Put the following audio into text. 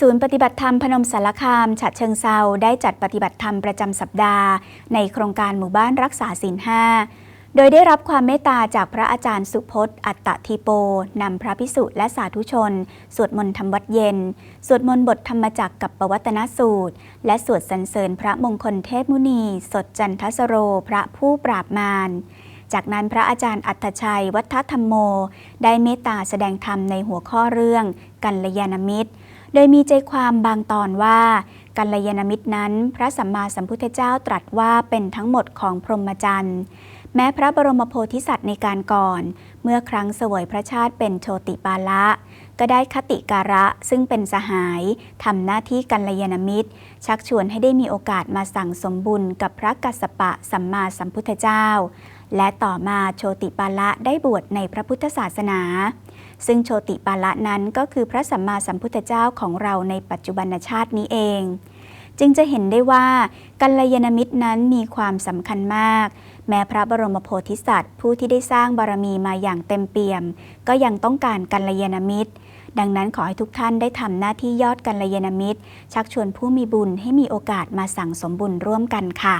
ศูนย์ปฏิบัติธรรมพนมสารคามฉะเชิงเซาได้จัดปฏิบัติธรรมประจำสัปดาห์ ในโครงการหมู่บ้านรักษาศีลห้าโดยได้รับความเมตตาจากพระอาจารย์สุพจน์อัตตทีโป นำพระพิสุและสาธุชน สวดมนต์ทำวัดเย็น สวดมนต์บทธรรมจักกับปวัตนสูตร และสวดสรรเสริญพระมงคลเทพมุนี สดจันทสโร พระผู้ปราบมารจากนั้นพระอาจารย์อัตชัย วัฒธรรมโม ได้เมตตาแสดงธรรมในหัวข้อเรื่อง กัลยาณมิตร โดยมีใจความบางตอนว่ากัลยาณมิตรนั้น พระสัมมาสัมพุทธเจ้าตรัสว่าเป็นทั้งหมดของพรหมจรรย์แม้พระบรมโพธิสัตว์ในการก่อน เมื่อครั้งเสวยพระชาติเป็นโชติปาละก็ได้คติการะซึ่งเป็นสหายทำหน้าที่กัลยาณมิตร ชักชวนให้ได้มีโอกาสมาสั่งสมบุญกับพระกัสสปะสัมมาสัมพุทธเจ้า และต่อมาโชติปาละได้บวชในพระพุทธศาสนา ซึ่งโชติปาละนั้นก็คือพระสัมมาสัมพุทธเจ้าของเราในปัจจุบันชาตินี้เอง จึงจะเห็นได้ว่ากัลยาณมิตรนั้นมีความสำคัญมาก แม้พระบรมโพธิสัตว์ ผู้ที่ได้สร้างบารมีมาอย่างเต็มเปี่ยม ก็ยังต้องการกัลยาณมิตร ดังนั้นขอให้ทุกท่านได้ทำหน้าที่ยอดกัลยาณมิตร ชักชวนผู้มีบุญให้มีโอกาสมาสั่งสมบุญร่วมกันค่ะ